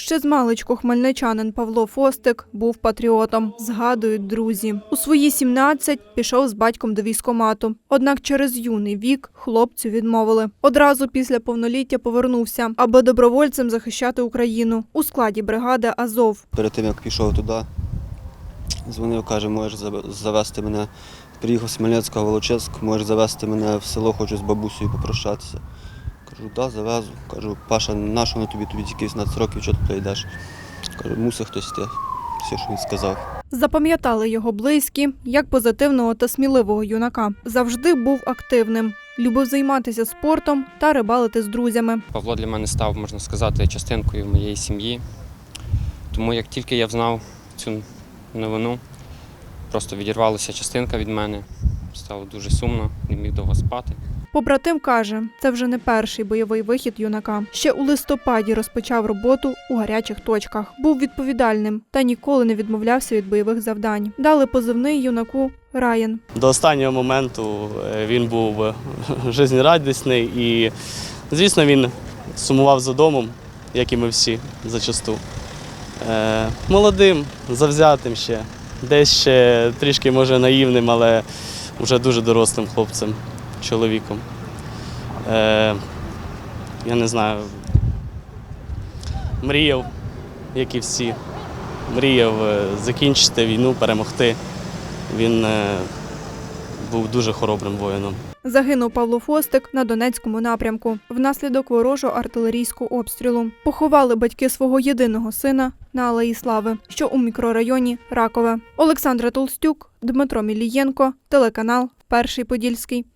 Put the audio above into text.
Ще з маличку хмельничанин Павло Фостик був патріотом, згадують друзі. У свої 17 пішов з батьком до військомату. Однак через юний вік хлопцю відмовили. Одразу після повноліття повернувся, аби добровольцем захищати Україну у складі бригади Азов. Перед тим, як пішов туди, дзвонив, каже, можеш зав- завести мене. Приїхав з Хмельницького в Волочиськ, можеш завести мене в село, хочу з бабусею попрощатися. Кажу, да, завезу. Кажу, Паша, на що на тобі, тобі тільки 18 років, чого ти туди йдеш? Кажу, мусить хтось йти. Все, що він сказав. Запам'ятали його близькі як позитивного та сміливого юнака. Завжди був активним, любив займатися спортом та рибалити з друзями. Павло для мене став, можна сказати, частинкою моєї сім'ї. Тому як тільки я взнав цю новину, просто відірвалася частинка від мене. Стало дуже сумно, не міг довго спати. Побратим каже, це вже не перший бойовий вихід юнака. Ще у листопаді розпочав роботу у гарячих точках. Був відповідальним та ніколи не відмовлявся від бойових завдань. Дали позивний юнаку Райан. До останнього моменту е, він був е, жизнерадісний і, звісно, він сумував за домом, як і ми всі зачасту. Е, Молодим, завзятим ще, десь ще трішки може наївним, але вже дуже дорослим хлопцем, чоловіком. Е, Я не знаю, мріяв, як і всі. Мріяв е, закінчити війну, перемогти. Він е, був дуже хоробрим воїном. Загинув Павло Фостик на Донецькому напрямку внаслідок ворожого артилерійського обстрілу. Поховали батьки свого єдиного сина на Алеї Слави, що у мікрорайоні Ракове. Олександра Толстюк, Дмитро Мілієнко, телеканал Перший Подільський.